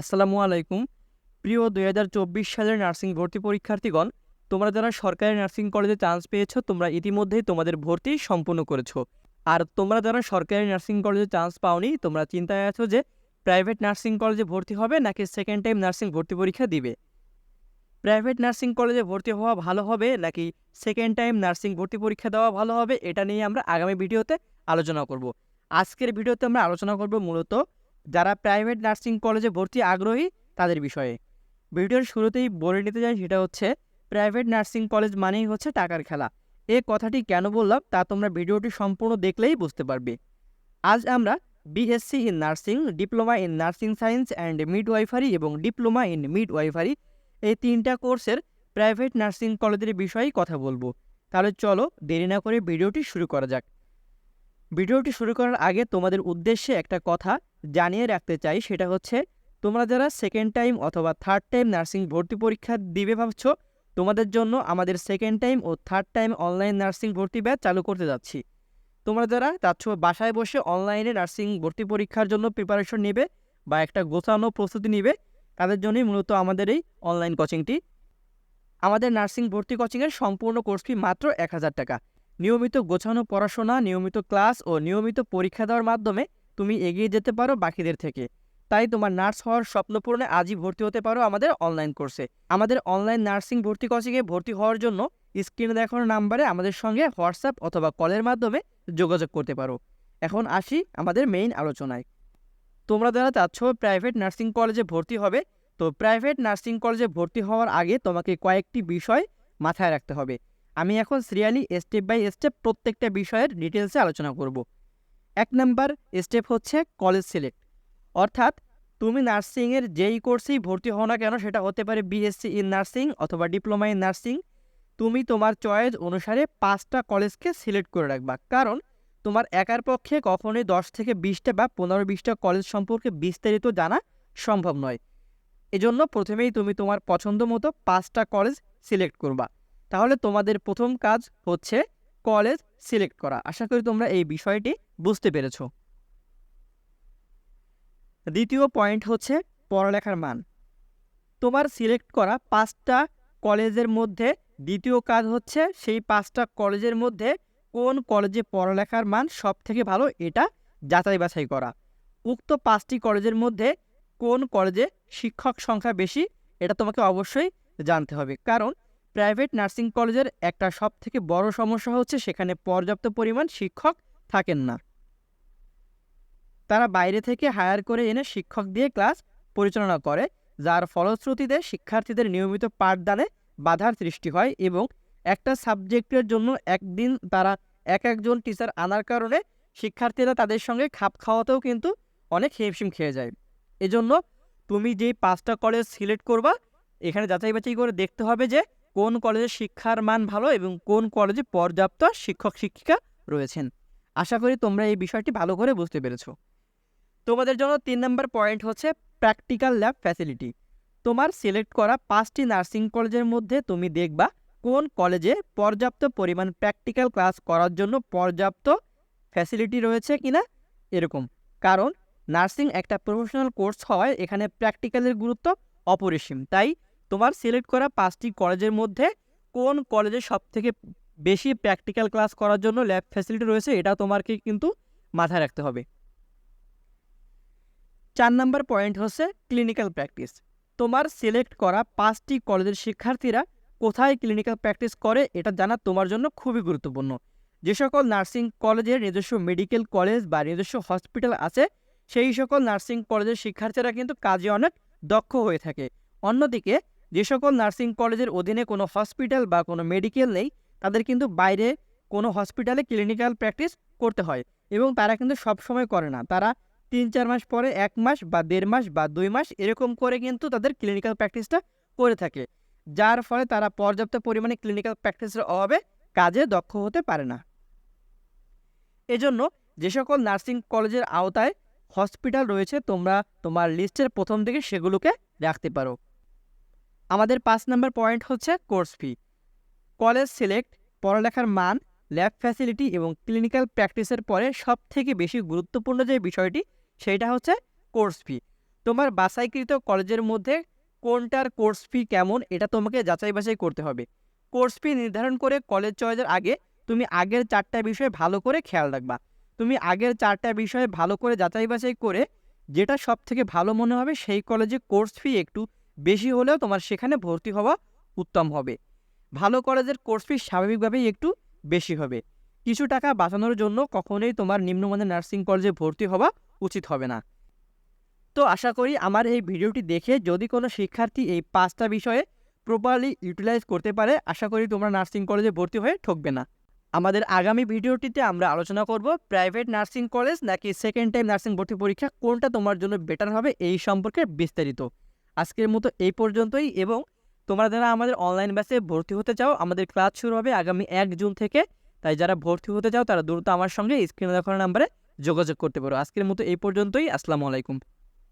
আসসালামু আলাইকুম। প্রিয় দুই হাজার চব্বিশ সালের নার্সিং ভর্তি পরীক্ষার্থীগণ, তোমরা যারা সরকারি নার্সিং কলেজে চান্স পেয়েছ, তোমরা ইতিমধ্যেই তোমাদের ভর্তি সম্পূর্ণ করেছ। আর তোমরা যারা সরকারি নার্সিং কলেজে চান্স পাওনি, তোমরা চিন্তায় আছো যে প্রাইভেট নার্সিং কলেজে ভর্তি হবে নাকি সেকেন্ড টাইম নার্সিং ভর্তি পরীক্ষা দিবে? প্রাইভেট নার্সিং কলেজে ভর্তি হওয়া ভালো হবে নাকি সেকেন্ড টাইম নার্সিং ভর্তি পরীক্ষা দেওয়া ভালো হবে, এটা নিয়ে আমরা আগামী ভিডিওতে আলোচনা করব। আজকের ভিডিওতে আমরা আলোচনা করব মূলত যারা প্রাইভেট নার্সিং কলেজে ভর্তি আগ্রহী, তাদের বিষয়ে। ভিডিওর শুরুতেই বলে নিতে চাই, সেটা হচ্ছে প্রাইভেট নার্সিং কলেজ মানেই হচ্ছে টাকার খেলা। এ কথাটি কেন বললাম, তা তোমরা ভিডিওটি সম্পূর্ণ দেখলেই বুঝতে পারবে। আজ আমরা BSc in nursing diploma in nursing science and midwifery এবং ডিপ্লোমা ইন মিড ওয়াইফারি এই তিনটা কোর্সের প্রাইভেট নার্সিং কলেজের বিষয়েই কথা বলব। তাহলে চলো, দেরি না করে ভিডিওটি শুরু করা যাক। ভিডিওটি শুরু করার আগে তোমাদের উদ্দেশ্যে একটা কথা জানিয়ে রাখতে চাই সেটা হচ্ছে, তোমরা যারা সেকেন্ড টাইম অথবা থার্ড টাইম নার্সিং ভর্তি পরীক্ষা দিবে ভাবছ, তোমাদের জন্য আমাদের সেকেন্ড টাইম ও থার্ড টাইম অনলাইন নার্সিং ভর্তি ব্যাচ চালু করতে যাচ্ছি। তোমরা যারা চাচ্ছ বাসায় বসে অনলাইনে নার্সিং ভর্তি পরীক্ষার জন্য প্রিপারেশন নেবে বা একটা গোছানো প্রস্তুতি নেবে, তাদের জন্যই মূলত আমাদের এই অনলাইন কোচিংটি আমাদের নার্সিং ভর্তি কোচিংয়ের সম্পূর্ণ কোর্স ফি মাত্র এক হাজার টাকা। নিয়মিত গোছানো পড়াশোনা, নিয়মিত ক্লাস ও নিয়মিত পরীক্ষা দেওয়ার মাধ্যমে তুমি এগিয়ে যেতে পারো বাকিদের থেকে। তাই তোমার নার্স হওয়ার স্বপ্ন পূরণে আজই ভর্তি হতে পারো আমাদের অনলাইন কোর্সে। আমাদের অনলাইন নার্সিং ভর্তি কোচিংয়ে ভর্তি হওয়ার জন্য স্ক্রিনে দেখানো নাম্বারে আমাদের সঙ্গে হোয়াটসঅ্যাপ অথবা কলের মাধ্যমে যোগাযোগ করতে পারো। এখন আসি আমাদের মেইন আলোচনায়। তোমরা যারা চাচ্ছ প্রাইভেট নার্সিং কলেজে ভর্তি হবে, তো প্রাইভেট নার্সিং কলেজে ভর্তি হওয়ার আগে তোমাকে কয়েকটি বিষয় মাথায় রাখতে হবে। আমি এখন সিরিয়ালি স্টেপ বাই স্টেপ প্রত্যেকটা বিষয়ের ডিটেলসে আলোচনা করব। এক নাম্বার স্টেপ হচ্ছে কলেজ সিলেক্ট অর্থাৎ তুমি নার্সিংয়ের যেই কোর্সেই ভর্তি হও না কেন, সেটা হতে পারে বিএসসি ইন নার্সিং অথবা ডিপ্লোমা ইন নার্সিং তুমি তোমার চয়েস অনুসারে পাঁচটা কলেজকে সিলেক্ট করে রাখবা। কারণ তোমার একার পক্ষে কখনোই দশ থেকে বিশটা বা পনেরো বিশটা কলেজ সম্পর্কে বিস্তারিত জানা সম্ভব নয়। এজন্য প্রথমেই তুমি তোমার পছন্দ মতো পাঁচটা কলেজ সিলেক্ট করবা। তাহলে তোমাদের প্রথম কাজ হচ্ছে কলেজ সিলেক্ট করা। আশা করি তোমরা এই বিষয়টি বুঝতে পেরেছ। দ্বিতীয় পয়েন্ট হচ্ছে পড়ালেখার মান। তোমার সিলেক্ট করা পাঁচটা কলেজের মধ্যে দ্বিতীয় কাজ হচ্ছে সেই পাঁচটা কলেজের মধ্যে কোন কলেজে পড়ালেখার মান সব থেকে ভালো এটা যাচাই বাছাই করা। উক্ত পাঁচটি কলেজের মধ্যে কোন কলেজে শিক্ষক সংখ্যা বেশি এটা তোমাকে অবশ্যই জানতে হবে। কারণ প্রাইভেট নার্সিং কলেজের একটা সব থেকে বড় সমস্যা হচ্ছে সেখানে পর্যাপ্ত পরিমাণ শিক্ষক থাকেন না। তারা বাইরে থেকে হায়ার করে এনে শিক্ষক দিয়ে ক্লাস পরিচালনা করে, যার ফলশ্রুতিতে শিক্ষার্থীদের নিয়মিত পাঠদানে বাধার সৃষ্টি হয় এবং একটা সাবজেক্টের জন্য একদিন তারা এক একজন টিচার আনার কারণে শিক্ষার্থীরা তাদের সঙ্গে খাপ খাওয়াতেও কিন্তু অনেক হিমশিম খেয়ে যায়। এজন্য তুমি যেই পাঁচটা কলেজ সিলেক্ট করবা, এখানে যাচাই বাছাই করে দেখতে হবে যে কোন কলেজে শিক্ষার মান ভালো এবং কোন কলেজে পর্যাপ্ত শিক্ষক শিক্ষিকা রয়েছেন। আশা করি তোমরা এই বিষয়টি ভালো করে বুঝতে পেরেছ। তোমাদের জন্য তিন নম্বর পয়েন্ট হচ্ছে প্র্যাকটিক্যাল ল্যাব ফ্যাসিলিটি তোমার সিলেক্ট করা পাঁচটি নার্সিং কলেজের মধ্যে তুমি দেখবা কোন কলেজে পর্যাপ্ত পরিমাণ প্র্যাকটিক্যাল ক্লাস করার জন্য পর্যাপ্ত ফ্যাসিলিটি রয়েছে কিনা এরকম। কারণ নার্সিং একটা প্রফেশনাল কোর্স হওয়ায় এখানে প্র্যাকটিক্যালের গুরুত্ব অপরিসীম। তাই তোমার সিলেক্ট করা পাঁচটি কলেজের মধ্যে কোন কলেজে সবথেকে বেশি প্র্যাকটিক্যাল ক্লাস করার জন্য ল্যাব ফ্যাসিলিটি রয়েছে, এটা তোমাকে কিন্তু মাথায় রাখতে হবে। চার নম্বর পয়েন্ট হচ্ছে ক্লিনিক্যাল প্র্যাকটিস তোমার সিলেক্ট করা পাঁচটি কলেজের শিক্ষার্থীরা কোথায় ক্লিনিক্যাল প্র্যাকটিস করে এটা জানা তোমার জন্য খুবই গুরুত্বপূর্ণ। যে সকল নার্সিং কলেজের নিজস্ব মেডিকেল কলেজ বা নিজস্ব হসপিটাল আছে, সেই সকল নার্সিং কলেজের শিক্ষার্থীরা কিন্তু কাজে অনেক দক্ষ হয়ে থাকে। অন্যদিকে, যে সকল নার্সিং কলেজের অধীনে কোনো হসপিটাল বা কোনো মেডিকেল নেই, তাদের কিন্তু বাইরে কোনো হসপিটালে ক্লিনিক্যাল প্র্যাকটিস করতে হয় এবং তারা কিন্তু সব সময় করে না। তারা তিন চার মাস পরে, এক মাস বা দেড় মাস বা দুই মাস এরকম করে কিন্তু তাদের ক্লিনিক্যাল প্র্যাকটিসটা করে থাকে। যার ফলে তারা পর্যাপ্ত পরিমাণে ক্লিনিক্যাল প্র্যাকটিসের অভাবে কাজে দক্ষ হতে পারে না। এজন্য যে সকল নার্সিং কলেজের আওতায় হসপিটাল রয়েছে, তোমরা তোমার লিস্টের প্রথম দিকে সেগুলোকে রাখতে পারো। আমাদের পাঁচ নম্বর পয়েন্ট হচ্ছে কোর্স ফি কলেজ সিলেক্ট পড়ালেখার মান ল্যাব ফ্যাসিলিটি এবং ক্লিনিক্যাল প্র্যাকটিসের পরে সব থেকে বেশি গুরুত্বপূর্ণ যে বিষয়টি, সেটা হচ্ছে কোর্স ফি। তোমার বাছাইকৃত কলেজের মধ্যে কোনটার কোর্স ফি কেমন, এটা তোমাকে যাচাই বাছাই করতে হবে। কোর্স ফি নির্ধারণ করে কলেজ চয়েসের আগে তুমি আগের চারটা বিষয় ভালো করে খেয়াল রাখবা। তুমি আগের চারটা বিষয়ে ভালো করে যাচাই বাছাই করে যেটা সব থেকে ভালো মনে হবে, সেই কলেজে কোর্স ফি একটু বেশি হলেও তোমার সেখানে ভর্তি হওয়া উত্তম হবে। ভালো কলেজের কোর্স ফি স্বাভাবিকভাবেই একটু বেশি হবে। কিছু টাকা বাঁচানোর জন্য কখনোই তোমার নিম্নমানের নার্সিং কলেজে ভর্তি হওয়া উচিত হবে না। তো আশা করি আমার এই ভিডিওটি দেখে যদি কোনো শিক্ষার্থী এই পাঁচটা বিষয়ে প্রপারলি ইউটিলাইজ করতে পারে, আশা করি তোমরা নার্সিং কলেজে ভর্তি হয়ে ঠকবে না। আমাদের আগামী ভিডিওটিতে আমরা আলোচনা করব প্রাইভেট নার্সিং কলেজ নাকি সেকেন্ড টাইম নার্সিং ভর্তি পরীক্ষা কোনটা তোমার জন্য বেটার হবে এই সম্পর্কে বিস্তারিত। আজকের মতো এই পর্যন্তই এবং তোমরা যারা আমাদের অনলাইন ব্যাচে ভর্তি হতে চাও, আমাদের ক্লাস শুরু হবে আগামী এক জুন থেকে। তাই যারা ভর্তি হতে চাও, তারা দ্রুত আমার সঙ্গে স্ক্রিনে দেখানো নাম্বারে যোগাযোগ করতে পারো। আজকের মতো এই পর্যন্তই। আসসালামু আলাইকুম।